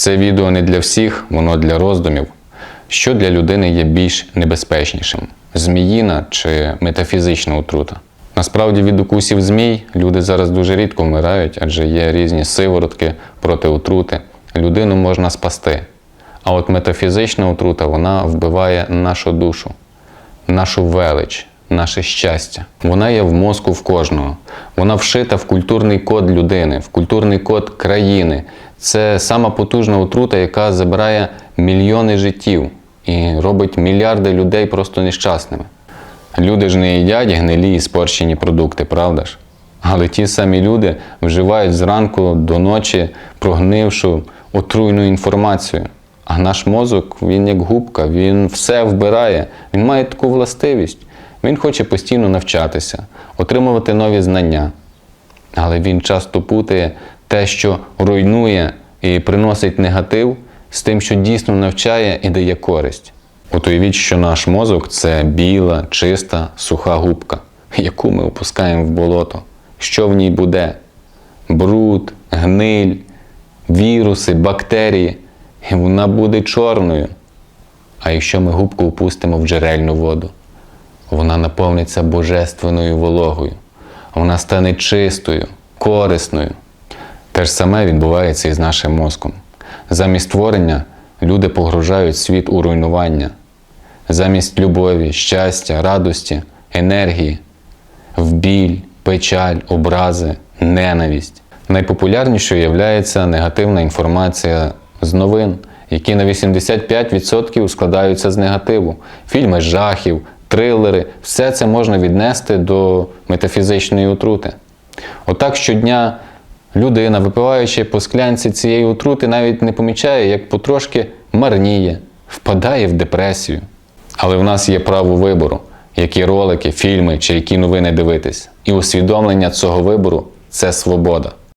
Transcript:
Це відео не для всіх, воно для роздумів. Що для людини є більш небезпечнішим: зміїна чи метафізична отрута? Насправді від укусів змій люди зараз дуже рідко вмирають, адже є різні сиворотки проти отрути. Людину можна спасти. А от метафізична отрута вона вбиває нашу душу, нашу велич, наше щастя. Вона є в мозку в кожного. Вона вшита в культурний код людини, в культурний код країни. Це сама потужна отрута, яка забирає мільйони життів і робить мільярди людей просто нещасними. Люди ж не їдять гнилі і спорщені продукти, правда ж? Але ті самі люди вживають зранку до ночі прогнившу отруйну інформацію. А наш мозок, він як губка, він все вбирає, він має таку властивість. Він хоче постійно навчатися, отримувати нові знання. Але він часто путає те, що руйнує і приносить негатив, з тим, що дійсно навчає і дає користь. От уявіть, що наш мозок це біла, чиста, суха губка, яку ми опускаємо в болото. Що в ній буде? Бруд, гниль, віруси, бактерії. І вона буде чорною. А якщо ми губку опустимо в джерельну воду, вона наповниться божественною вологою, вона стане чистою, корисною. Те ж саме відбувається і з нашим мозком. Замість творення люди погружають світ у руйнування, замість любові, щастя, радості, енергії, в біль, печаль, образи, ненависть. Найпопулярнішою є негативна інформація з новин, які на 85% складаються з негативу. Фільми жахів, трилери, все це можна віднести до метафізичної отрути. Отак щодня людина, випиваючи по склянці цієї отрути, навіть не помічає, як потрошки марніє, впадає в депресію. Але в нас є право вибору, які ролики, фільми чи які новини дивитись. І усвідомлення цього вибору це свобода.